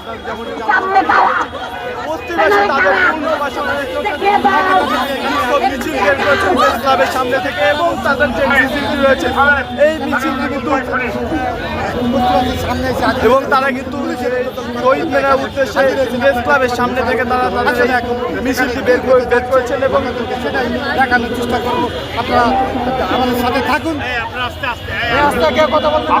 আপনারা যেমনটি জানেন, তাদের পূর্ণ বাসনায় বিক্ষোভ মিছিল বের করেছেন প্রেস ক্লাবের সামনে থেকে এবং তাদের যে মিছিলটি রয়েছে এই মিছিলটি কিন্তু এবং তারা কিন্তু শহীদ মিনার উদ্দেশ্যে প্রেস ক্লাবের সামনে থেকে তারা তাদের মিছিলটি বের করে বের করেছেন এবং দেখানোর চেষ্টা করব। আপনারা আমাদের সাথে থাকুন। রাস্তাকে কথা বলবেন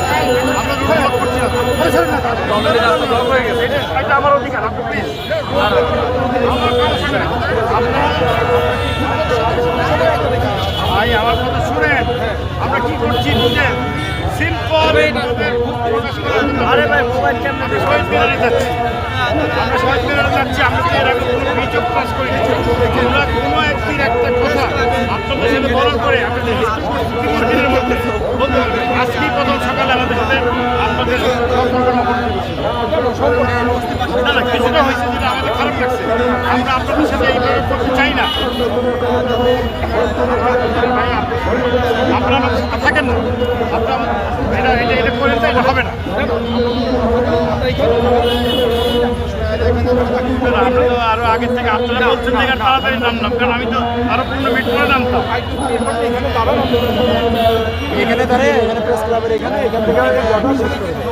ভাই আমার কথা শুনেন আমরা কি করছি বুঝলেন সিম্পল আরে ভাই মোবাইল ক্যামেরা শহীদ মিনারে যাচ্ছি আমরা শহীদ মিনারে যাচ্ছি আমরা তো এর আগে কোনো বিচক পাস করি আমরা কোনো একদিন একটা কথা আপনাদের সাথে বলার পরে আপনাদের আজকেই প্রথম সকালে আমাদের সাথে আপনাদের সম্পর্কটা করতে বসি। হয়েছে যেটা আমাদের খারাপ লাগছে আমরা আপনাদের সাথে এইভাবে করতে চাই না আপনারা থাকেন না আপনারা এটা এটা এটা করে তো এটা হবে না আমরা তো আরও আগের থেকে আপনারা বলছেন যে কারণ আমি তো আরও পনেরো মিনিট এখানে দাঁড়িয়ে এখানে প্রেস ক্লাবের এখানে এখান থেকে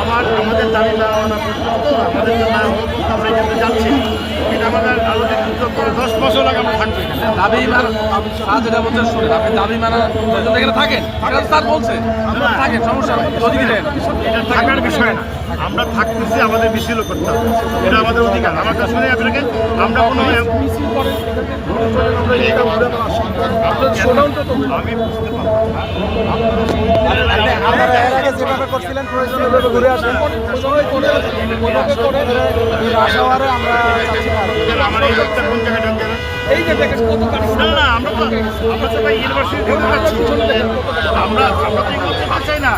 থাকেন আমাদের দাবি না পর্যন্ত আমাদের না হওয়া পর্যন্ত আমরা এখানে যাচ্ছি। এটা আমাদের করে দশ বছর আগে আমরা থাকব। দাবি মানা বলছেন শুনেন আপনি দাবি মানা এখানে থাকেন স্যার বলছে। থাকেন সমস্যা নেই এটা থাকার বিষয় না। আমরা থাকতেছি আমাদের মিছিল করতে হবে এটা আমাদের অধিকার। আমার কাছে শুনে আপনাকে আমরা কোনো আমি বুঝতে পারব আমরা না। আমার এই লোকটা কোন জায়গায় এই যে দেখেন কত না। না আমরা তো আমরা তো ইউনিভার্সিটি থেকে আমরা আমরা তো এগুলো চাই না।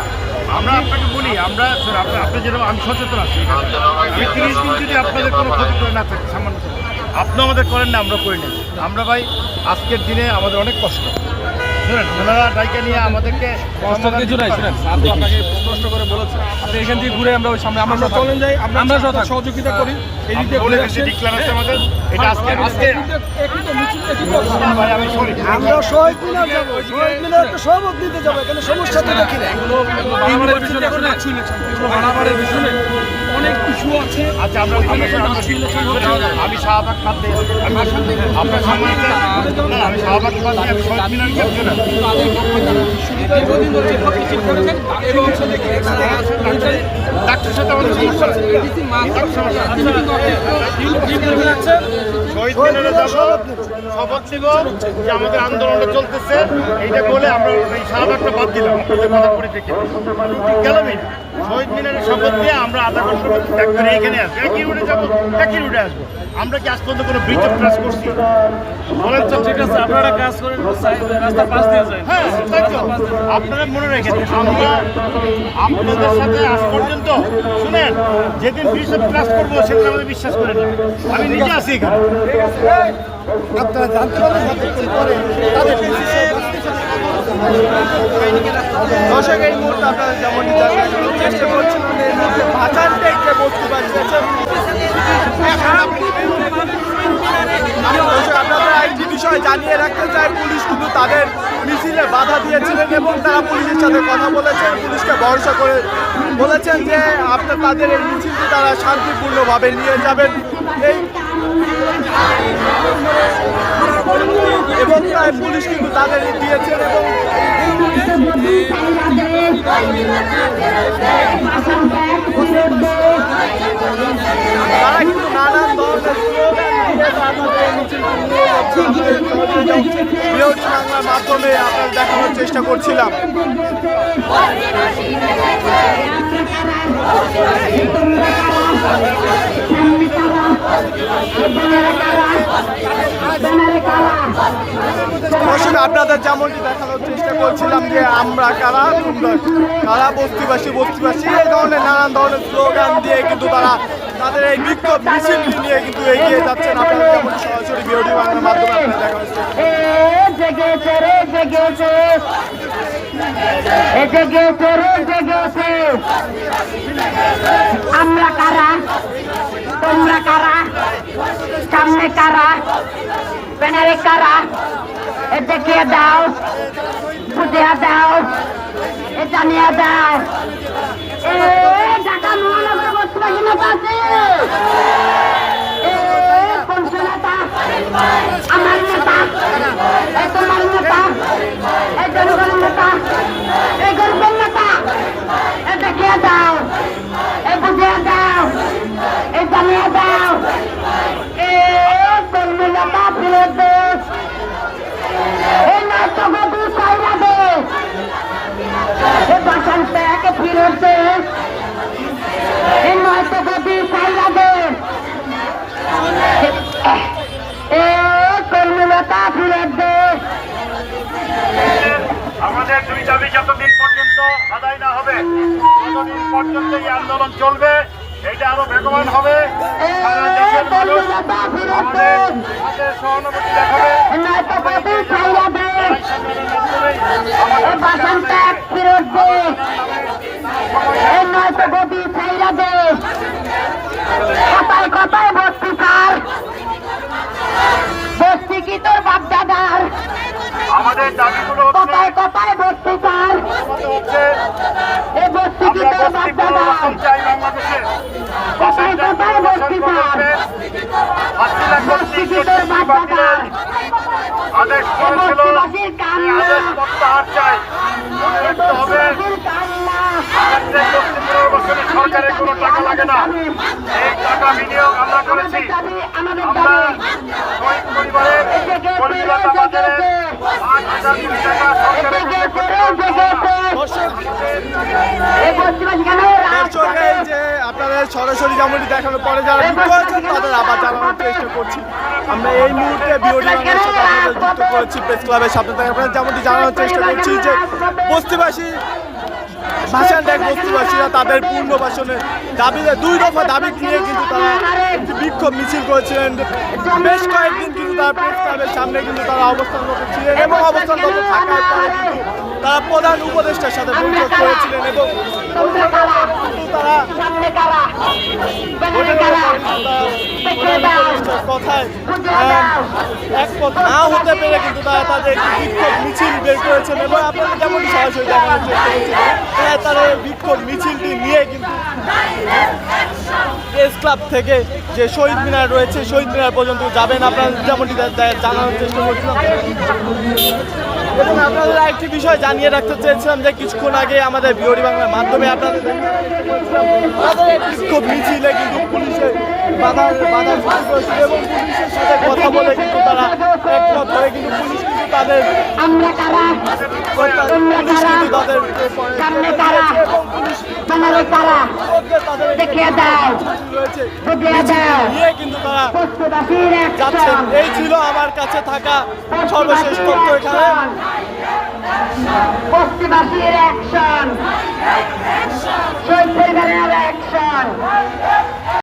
আমরা আপনাকে বলি আমরা স্যার আপনি যেরকম আমি সচেতন আছি আমি তিরিশ দিন যদি আপনাদের কোনো ক্ষতি করে না থাকে সামান্য আপনি আমাদের করেন না আমরা করি না আমরা ভাই আজকের দিনে আমাদের অনেক কষ্ট। ওনারা ডাইকে নিয়ে আমাদেরকে কষ্ট কিছু নাই শুনেন আপনাকে স্পষ্ট করে বলেছে আপনি এখান থেকে ঘুরে আমরা ওই সামনে আমরা চলেন যাই আমরা সহ সহযোগিতা করি এই দিক বলে গেছি আমাদের এটা আজকে আজকে একই তো মিছিল একই তো না ভাই আমি সরি আমরা শহীদ মিনার যাব শহীদ মিনার একটা সহমত দিতে যাব এখানে সমস্যা তো দেখি না বাড়াবাড়ির বিষয় না এগুলো বাড়াবাড়ির বিষয় না অনেক ইস্যু আছে। আচ্ছা আমরা আমি শাহবাগ দিয়ে আমি আপনার সামনে না না, আমি শাহবাগ দিয়ে আমি শহীদ মিনার না। দীর্ঘদিন ধরে করেছেন ডাক্তার সাথে আমাদের সমস্যা আছে। সমস্যা আছে। শহীদ মিনারে যাব শপথ নিব যে আমাদের আন্দোলনটা চলতেছে। এইটা বলে আমরা এই শাহবাগটা বাদ দিলাম। আপনাদের কথা পরিপ্রেক্ষিতে গেলামই শহীদ মিনারে শপথ দিয়ে আমরা আধা ঘণ্টার করে এখানে আসব। একই রুটে যাব? একই রুটে আসব? আমরা কি আজ পর্যন্ত কোনো ব্রিজ ট্রাস্ট করছি? বলেন তো। ঠিক আছে আপনারা কাজ করেন রাস্তা পাশ দিয়ে যায় হ্যাঁ আপনারা মনে রেখেন আমরা আপনাদের সাথে আজ পর্যন্ত শুনেন যেদিন ব্রিজ ট্রাস্ট করব সেদিন আমাদের বিশ্বাস করে না আমি নিজে আছি এখানে। আপনারা জানতে পারবেন করে তাদের দর্শক এই মুহূর্তে আপনারা জানেন চেষ্টা করছিলেন এর মধ্যে বাঁচানটা একটা বস্তু বাঁচিয়েছে দর্শক আপনারা আইটি বিষয় জানিয়ে রাখতে চাই পুলিশ কিন্তু তাদের মিছিলে দিয়েছিলেন এবং তারা পুলিশের সাথে কথা বলেছেন, পুলিশকে ভরসা করে বলেছেন যে আপনার তাদের এই মিছিলটি তারা শান্তিপূর্ণভাবে নিয়ে যাবেন। এই এবং তাই পুলিশ কিন্তু তাদের দিয়েছেন এবং তারা কিন্তু নানান ধরনের চেষ্টা করছিলাম। আপনাদের যেমনটি দেখানোর চেষ্টা করছিলাম যে আমরা কারা কারা, বস্তিবাসী বস্তিবাসী, এই ধরনের নানান ধরনের স্লোগান দিয়ে কিন্তু তারা তাদের এই বিক্ষোভ মিছিলটি নিয়ে কিন্তু এগিয়ে যাচ্ছেন আপনাদের যেমন সরাসরি বিরোধী বাংলার মাধ্যমে আপনারা জেগেছে আমরা কারা? তোমরা কারা? সামনে কারা? পেনারে কারা? এ দেখিয়ে দাও? বুঝিয়ে দাও? এ জানিয়ে দাও? তোমার নেতা, এই জনগণের নেতা, এই গরিবের নেতা এ দেখিয়ে দাও এ বুঝিয়ে দাও এ জানিয়ে দাও এ কর্মী নেতা ফিরে দে এই নয়তো সাইরা দে এ বাসন প্যাকে ফিরে দে এই নয়তো গদু সাইরা দে এ কর্মী নেতা ফিরে দে। আমাদের দুই দাবি যতদিন পর্যন্ত আদায় না হবে ততদিন পর্যন্ত এই আন্দোলন চলবে। এটা আরও বেগবান হবে। সারা দেশের মানুষ আমাদের সহানুভূতি দেখাবে। নয়তো গদু আমাদের দাবিগুলো হচ্ছে কথায় কথায় বস্তি কার আমাদের হচ্ছে এ বস্তি কি আমরা তোর বস্তি বাপ দাদার পুনর্বাসন চাই বাংলাদেশে কথায় কথায় বস্তি কার হাসিনা বস্তি কর্তৃক কি তোর বাপ দাদার আদেশ এ করেছিল বস্তিবাসীর কান এই না আদেশ প্রত্যাহার চাই মনে রাখতে হবে বস্তিবাসীর কান না আমাদের বস্তি পুনর্বাসনে সরকারের কোনো টাকা লাগে না এই টাকা বিনিয়োগ আমরা করেছি দাবি আমাদের আমরা দাবি শহীদ পরিবারের পরিচালনা বাজারে পাঁচ হাজার কোটি টাকা সরকারের জেগে বিনিয়োগ করতে জেগে জেগে দর্শক এই বস্তিবাসী কেন দর্শক এই যে আপনাদের সরাসরি যেমনটি দেখানোর পরে যারা যুক্ত হয়েছেন তাদের আবার জানানোর চেষ্টা করছি। আমরা এই মুহূর্তে বিরোধী বাংলার সাথে আপনাদের যুক্ত করেছি প্রেস ক্লাবের সামনে থেকে। যেমনটি জানানোর চেষ্টা করছি যে বস্তিবাসী ভাষান এক বস্তিবাসীরা তাদের দাবিতে দুই দফা দাবি নিয়ে কিন্তু তারা বিক্ষোভ মিছিল করেছিলেন। বেশ কয়েকদিন কিন্তু তারা প্রেস ক্লাবের সামনে কিন্তু তারা অবস্থানরত ছিলেন এবং অবস্থানরত থাকার পরে কিন্তু তারা প্রধান উপদেষ্টার সাথে বৈঠক করেছিলেন এবং তারা কথায় না হতে পেরে কিন্তু তারা তাদের বিক্ষোভ মিছিল বের করেছেন এবং আপনারা যেমন সরাসরি দেখানোর চেষ্টা করছেন তারা বিক্ষোভ মিছিলটি নিয়ে কিন্তু প্রেস ক্লাব থেকে যে শহীদ মিনার রয়েছে শহীদ মিনার পর্যন্ত যাবেন। আপনারা যেমনটি জানানোর চেষ্টা করছিলাম। এবং আপনাদের আরেকটি বিষয় জানিয়ে রাখতে চেয়েছিলাম যে কিছুক্ষণ আগে আমাদের বিওডি বাংলার মাধ্যমে আপনাদের বিক্ষোভ মিছিলে কিন্তু পুলিশের বাধার বাধা সৃষ্টি এবং পুলিশের সাথে কথা বলে কিন্তু তারা একমত হয়ে কিন্তু পুলিশ কিন্তু তাদের পুলিশ কিন্তু তাদের এবং পুলিশ এই দেখিয়ে দাও। বুঝিয়ে দাও। কিন্তু তারা যাচ্ছেন। এই ছিল আমার কাছে থাকা সর্বশেষ তথ্য এখানে। বস্তিবাসীর অ্যাকশন শহীদ পরিবারের অ্যাকশন